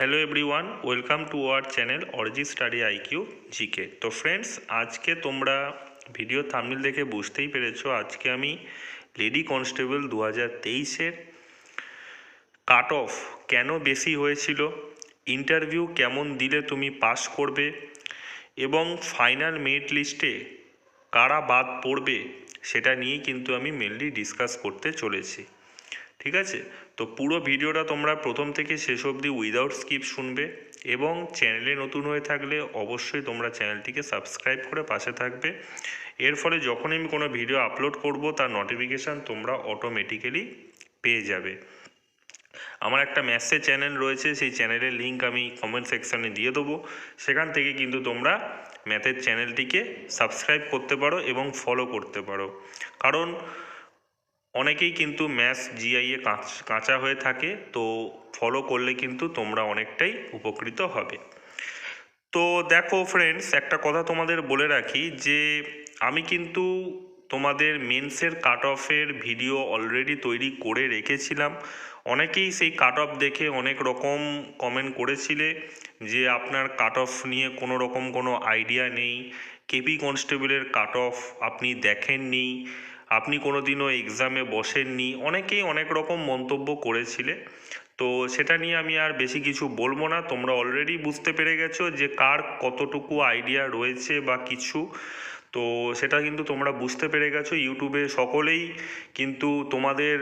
Hello everyone welcome to our channel অরিজি study IQ GK তো friends আজকে তোমরা video থামনিল দেখে বুঝতেই পেরেছ আজকে আমি লেডি কনস্টেবল দু হাজার তেইশের কাট অফ কেন বেশি হয়েছিল ইন্টারভিউ কেমন দিলে তুমি পাস করবে এবং ফাইনাল মেরিট লিস্টে কারা বাদ পড়বে সেটা নিয়েই কিন্তু আমি মেনলি ডিসকাস করতে চলেছি। ঠিক আছে? তো পুরো ভিডিওটা তোমরা প্রথম থেকে শেষ অবধি উইদাউট স্কিপ শুনবে এবং চ্যানেলে নতুন হয়ে থাকলে অবশ্যই তোমরা চ্যানেলটিকে সাবস্ক্রাইব করে পাশে থাকবে। এর ফলে যখনই আমি কোনো ভিডিও আপলোড করব, তার নোটিফিকেশান তোমরা অটোমেটিক্যালি পেয়ে যাবে। আমার একটা ম্যাসেজ চ্যানেল রয়েছে, সেই চ্যানেলের লিঙ্ক আমি কমেন্ট সেকশানে দিয়ে দেবো। সেখান থেকে কিন্তু তোমরা ম্যাথের চ্যানেলটিকে সাবস্ক্রাইব করতে পারো এবং ফলো করতে পারো। কারণ অনেকেই কিন্তু ম্যাথস জিআইএ কাঁচা হয়ে থাকে, তো ফলো করলে কিন্তু তোমরা অনেকটাই উপকৃত হবে। তো দেখো ফ্রেন্ডস একটা কথা তোমাদের বলে রাখি যে, আমি কিন্তু তোমাদের মেন্সের কাট অফের ভিডিও অলরেডি তৈরি করে রেখেছিলাম। অনেকেই সেই কাট অফ দেখে অনেক রকম কমেন্ট করেছিলে যে, আপনার কাট অফ নিয়ে কোনো রকম কোনো আইডিয়া নেই কেপি কনস্টেবলের কাট অফ আপনি দেখেননি। আপনি কোনো দিনও এক্সামে বসেননি, অনেকেই অনেক রকম মন্তব্য করেছিলে। তো সেটা নিয়ে আমি আর বেশি কিছু বলব না। তোমরা অলরেডি বুঝতে পেরে গেছো যে কার কতটুকু আইডিয়া রয়েছে বা কিছু। তো সেটা কিন্তু তোমরা বুঝতে পেরে গেছো ইউটিউবে সকলেই। কিন্তু তোমাদের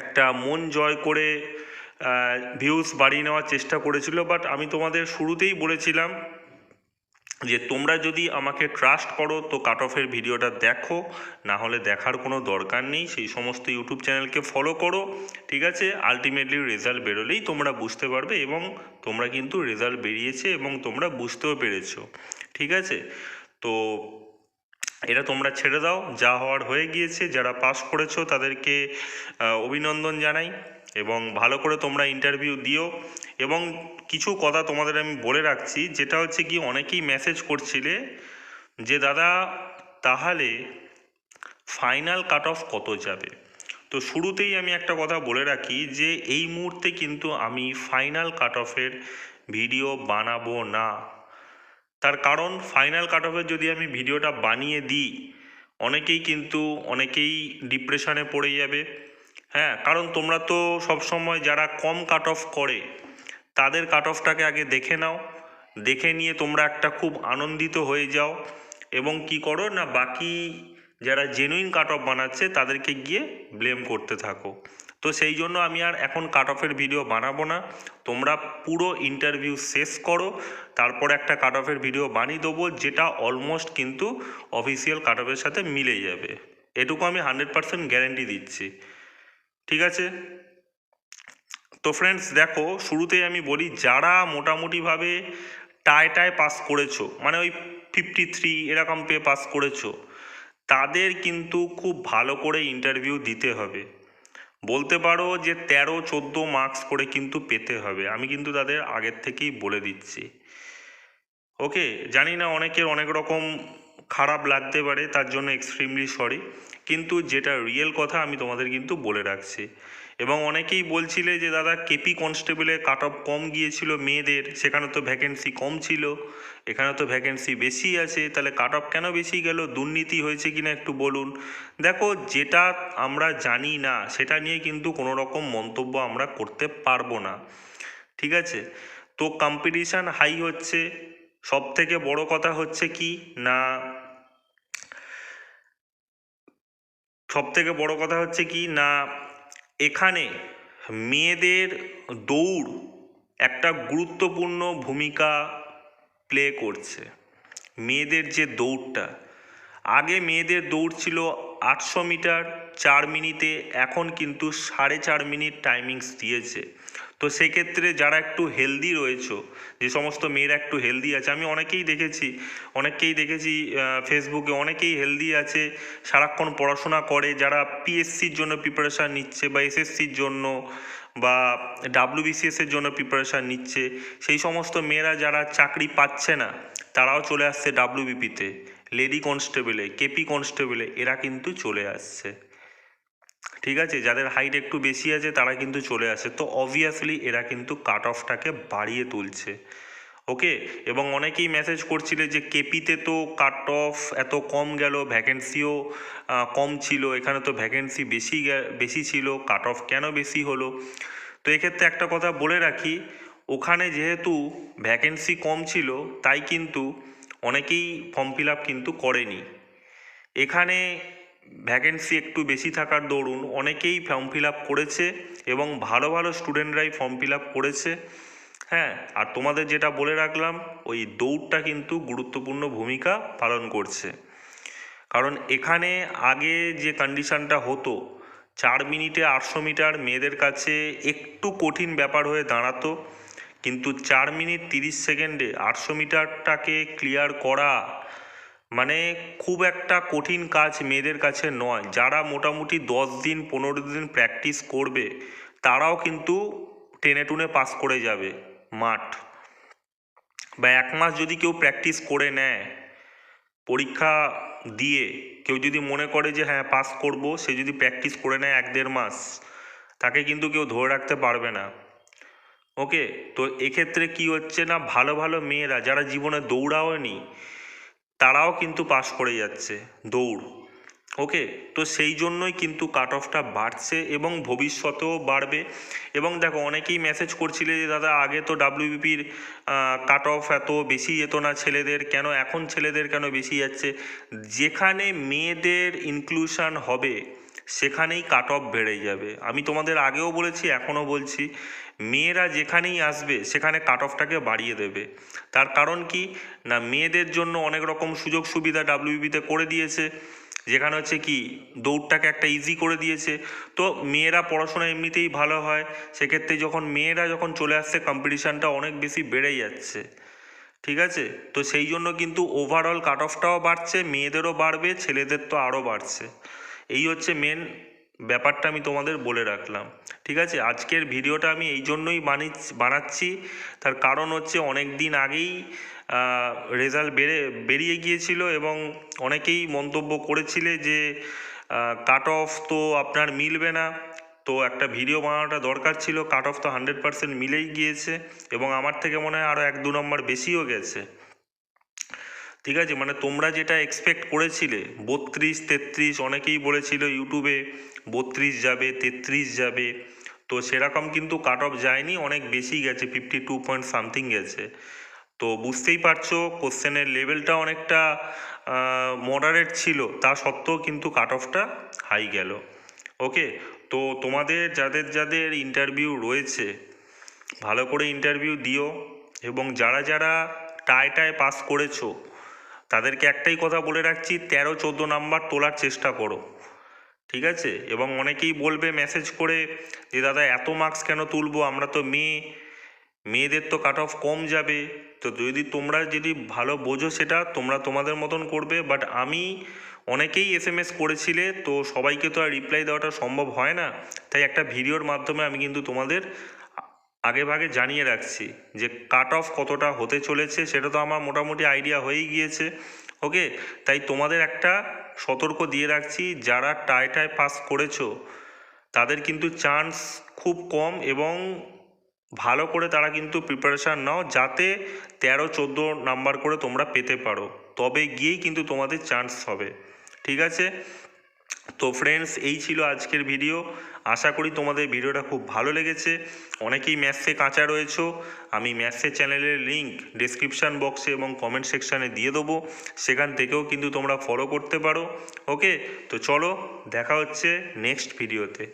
একটা মন জয় করে ভিউজ বাড়িয়ে নেওয়ার চেষ্টা করেছিল। বাট আমি তোমাদের শুরুতেই বলেছিলাম যে তোমরা যদি আমাকে ট্রাস্ট করো, তো কাট অফের ভিডিওটা দেখো। না হলে দেখার কোনো দরকার নেই। সেই সমস্ত ইউটিউব চ্যানেলকে ফলো করো, ঠিক আছে? আলটিমেটলি রেজাল্ট বেরোলেই তোমরা বুঝতে পারবে এবং তোমরা কিন্তু রেজাল্ট বেরিয়েছে এবং তোমরা বুঝতেও পেরেছ, ঠিক আছে? তো এটা তোমরা ছেড়ে দাও। যা হওয়ার হয়ে গিয়েছে, যারা পাস করেছ তাদেরকে অভিনন্দন জানাই। এবং ভালো করে তোমরা ইন্টারভিউ দিও। এবং কিছু কথা তোমাদের আমি বলে রাখছি, যেটা হচ্ছে কি অনেকেই মেসেজ করছিলে যে, দাদা, তাহলে ফাইনাল কাট অফ কত যাবে? তো শুরুতেই আমি একটা কথা বলে রাখি যে, এই মুহূর্তে কিন্তু আমি ফাইনাল কাট অফের ভিডিও বানাবো না। তার কারণ ফাইনাল কাট অফের যদি আমি ভিডিওটা বানিয়ে দিই, অনেকেই কিন্তু, অনেকেই ডিপ্রেশনে পড়ে যাবে। হ্যাঁ কারণ তোমরা তো সবসময় যারা কম কাট অফ করে, তাদের কাট অফটাকে আগে দেখে নাও। দেখে নিয়ে তোমরা একটা খুব আনন্দিত হয়ে যাও। এবং কি করো না, বাকি যারা জেনুইন কাট অফ বানাচ্ছে, তাদেরকে গিয়ে ব্লেম করতে থাকো। তো সেই জন্য আমি আর এখন কাট অফের ভিডিও বানাবো না। তোমরা পুরো ইন্টারভিউ শেষ করো, তারপরে একটা কাট অফের ভিডিও বানিয়ে দেবো, যেটা অলমোস্ট কিন্তু অফিসিয়াল কাট অফের সাথে মিলে যাবে। এটুকু আমি হান্ড্রেড পার্সেন্ট গ্যারেন্টি দিচ্ছি। ঠিক আছে? তো ফ্রেন্ডস দেখো, শুরুতেই আমি বলি, যারা মোটামুটিভাবে টায় টায় পাস করেছ মানে ওই ফিফটি থ্রি এরকম পেয়ে পাস করেছ, তাদের কিন্তু খুব ভালো করে ইন্টারভিউ দিতে হবে। বলতে পারো যে তেরো, চোদ্দ মার্কস করে কিন্তু পেতে হবে, আমি কিন্তু তাদের আগের থেকেই বলে দিচ্ছি। ওকে জানি না অনেকের অনেক রকম খারাপ লাগতে পারে, তার জন্য এক্সট্রিমলি সরি কিন্তু যেটা রিয়েল কথা আমি তোমাদের কিন্তু বলে রাখছি। এবং অনেকেই বলছিলে যে, দাদা কেপি কনস্টেবলে কাট অফ কম গিয়েছিল মেয়েদের, সেখানে তো ভ্যাকেন্সি কম ছিল। এখানে তো ভ্যাকেন্সি বেশি আছে, তাহলে কাট অফ কেন বেশি গেল? দুর্নীতি হয়েছে কিনা একটু বলুন। দেখো, যেটা আমরা জানি না, সেটা নিয়ে কিন্তু কোনো রকম মন্তব্য আমরা করতে পারব না। ঠিক আছে? তো কম্পিটিশান হাই হচ্ছে সব থেকে বড় কথা হচ্ছে কি? না সব থেকে বড় কথা হচ্ছে কি? না, এখানে মেয়েদের দৌড় একটা গুরুত্বপূর্ণ ভূমিকা প্লে করছে। মেয়েদের যে দৌড়টা, আগে মেয়েদের দৌড় ছিল আটশো মিটার, চার মিনিটে, এখন কিন্তু সাড়ে চার মিনিট টাইমিংস দিয়েছে। তো সেক্ষেত্রে যারা একটু হেলদি রয়েছে, যে সমস্ত মেয়েরা একটু হেলদি আছে, আমি অনেকেই দেখেছি, অনেককেই দেখেছি ফেসবুকে অনেকেই হেলদি আছে, সারাক্ষণ পড়াশোনা করে, যারা পিএসসির জন্য প্রিপারেশান নিচ্ছে বা এসএসসির জন্য বা ডাব্লিউবিসিএসের জন্য প্রিপারেশান নিচ্ছে, সেই সমস্ত মেয়েরা যারা চাকরি পাচ্ছে না, তারাও চলে আসছে ডাব্লিউবিপিতে লেডি কনস্টেবলে কেপি কনস্টেবলে এরা কিন্তু চলে আসছে। ঠিক আছে? যাদের হাইট একটু বেশি আছে, তারা কিন্তু চলে আসে। তো অবভিয়াসলি এরা কিন্তু কাট অফটাকে বাড়িয়ে তুলছে। ওকে এবং অনেকেই মেসেজ করছিলে যে, কেপিতে তো কাট অফ এত কম গেল ভ্যাকেন্সিও কম ছিল, এখানে তো ভ্যাকেন্সি বেশি বেশি ছিল কাট অফ কেন বেশি হলো? তো এক্ষেত্রে একটা কথা বলে রাখি, ওখানে যেহেতু ভ্যাকেন্সি কম ছিল, তাই কিন্তু অনেকেই ফর্ম ফিল আপ কিন্তু করেনি। এখানে ভ্যাকেন্সি একটু বেশি থাকার দরুন অনেকেই ফর্ম ফিল আপ করেছে এবং ভালো ভালো স্টুডেন্টরাই ফর্ম ফিল আপ করেছে। হ্যাঁ আর তোমাদের যেটা বলে রাখলাম, ওই দৌড়টা কিন্তু গুরুত্বপূর্ণ ভূমিকা পালন করছে। কারণ এখানে আগে যে কন্ডিশনটা হতো, চার মিনিটে আটশো মিটার মেয়েদের কাছে একটু কঠিন ব্যাপার হয়ে দাঁড়াতো, কিন্তু চার মিনিট তিরিশ সেকেন্ডে আটশো মিটারটাকে ক্লিয়ার করা মানে খুব একটা কঠিন কাজ মেয়েদের কাছে নয়। যারা মোটামুটি দশ দিন, পনেরো দিন প্র্যাকটিস করবে, তারাও কিন্তু টেনে টুনে পাস করে যাবে, মাঠ। বা এক মাস যদি কেউ প্র্যাকটিস করে নেয়, পরীক্ষা দিয়ে, কেউ যদি মনে করে যে হ্যাঁ পাস করব সে যদি প্র্যাকটিস করে নেয় এক দেড় মাস, তাকে কিন্তু কেউ ধরে রাখতে পারবে না। ওকে তো এক্ষেত্রে কি হচ্ছে না, ভালো ভালো মেয়েরা, যারা জীবনে দৌড়াওনি তারাও কিন্তু পাশ করে যাচ্ছে, দৌড়। ওকে তো সেই জন্যই কিন্তু কাট অফটা বাড়ছে এবং ভবিষ্যতেও বাড়বে। এবং দেখো, অনেকেই মেসেজ করছিলে যে, দাদা, আগে তো ডাব্লিউবিপির কাট অফ এত বেশি যেত না ছেলেদের, কেন এখন ছেলেদের কেন বেশি যাচ্ছে? যেখানে মেয়েদের ইনক্লুশন হবে, সেখানেই কাট অফ বেড়ে যাবে। আমি তোমাদের আগেও বলেছি, এখনও বলছি মেয়েরা যেখানেই আসবে, সেখানে কাট অফটাকে বাড়িয়ে দেবে। তার কারণ কি? না, মেয়েদের জন্য অনেক রকম সুযোগ সুবিধা ডাব্লিউবিতে করে দিয়েছে। যেখানে হচ্ছে কি, দৌড়টাকে একটা ইজি করে দিয়েছে। তো মেয়েরা পড়াশোনা এমনিতেই ভালো হয়। সেক্ষেত্রে যখন মেয়েরা যখন চলে আসছে কম্পিটিশানটা অনেক বেশি বেড়ে যাচ্ছে। ঠিক আছে? তো সেই জন্য কিন্তু ওভারঅল কাট অফটাও বাড়ছে, মেয়েদেরও বাড়বে, ছেলেদের তো আরও বাড়ছে। এই হচ্ছে মেন ব্যাপারটা আমি তোমাদের বলে রাখলাম। ঠিক আছে? আজকের ভিডিওটা আমি এই জন্যই বানাচ্ছি। তার কারণ হচ্ছে অনেক দিন আগেই রেজাল্ট বেড়ে, বেরিয়ে গিয়েছিল এবং অনেকেই মন্তব্য করেছিলে যে কাট অফ তো আপনার মিলবে না। তো একটা ভিডিও বানানোটা দরকার ছিল কাট অফ তো হান্ড্রেড পার্সেন্ট মিলেই গিয়েছে এবং আমার থেকে মনে হয় আরও এক দু নম্বর বেশিও গেছে। ঠিক আছে? মানে তোমরা যেটা এক্সপেক্ট করেছিলে, বত্রিশ, তেত্রিশ, অনেকেই বলেছিল ইউটিউবে বত্রিশ যাবে, তেত্রিশ যাবে। তো সেরকম কিন্তু কাট অফ যায়নি, অনেক বেশি গেছে ফিফটি টু পয়েন্ট সামথিং গেছে। তো বুঝতেই পারছ কোশ্চেনের লেভেলটা অনেকটা মডারেট ছিল, তা সত্ত্বেও কিন্তু কাট অফটা হাই গেল। ওকে তো তোমাদের যাদের যাদের ইন্টারভিউ রয়েছে, ভালো করে ইন্টারভিউ দিও, এবং যারা যারা টায় টায় পাস করেছ তাদেরকে একটাই কথা বলে রাখছি, তেরো, চোদ্দ নাম্বার তোলার চেষ্টা করো। ঠিক আছে? এবং অনেকেই বলবে মেসেজ করে যে, দাদা, এত মার্কস কেন তুলবো? আমরা তো মেয়ে। মেয়েদের তো কাট অফ কম যাবে। তো যদি তোমরা যদি ভালো বোঝো সেটা, তোমরা তোমাদের মতন করবে। বাট আমি, অনেকেই এস এম এস করেছিলে, তো সবাইকে তো আর রিপ্লাই দেওয়াটা সম্ভব হয় না। তাই একটা ভিডিওর মাধ্যমে আমি কিন্তু তোমাদের আগে ভাগে জানিয়ে রাখছি যে কাট অফ কতটা হতে চলেছে সেটা তো আমার মোটামুটি আইডিয়া হয়েই গিয়েছে ওকে তাই তোমাদের একটা সতর্ক দিয়ে রাখছি, যারা টায় টায় পাস করেছ, তাদের কিন্তু চান্স খুব কম এবং ভালো করে তারা কিন্তু প্রিপারেশান নাও যাতে তেরো, চোদ্দ নাম্বার করে তোমরা পেতে পারো। তবে গিয়েই কিন্তু তোমাদের চান্স হবে, ঠিক আছে? তো ফ্রেন্ডস এই ছিল আজকের ভিডিও আশা করি তোমাদের ভিডিওটা খুব ভালো লেগেছে। অনেকেই ম্যাথসে কাঁচা রয়েছো। আমি ম্যাথসে চ্যানেলের লিঙ্ক ডিসক্রিপশান বক্সে এবং কমেন্ট সেকশানে দিয়ে দেবো। সেখান থেকেও কিন্তু তোমরা ফলো করতে পারো। ওকে তো চলো, দেখা হচ্ছে নেক্সট ভিডিওতে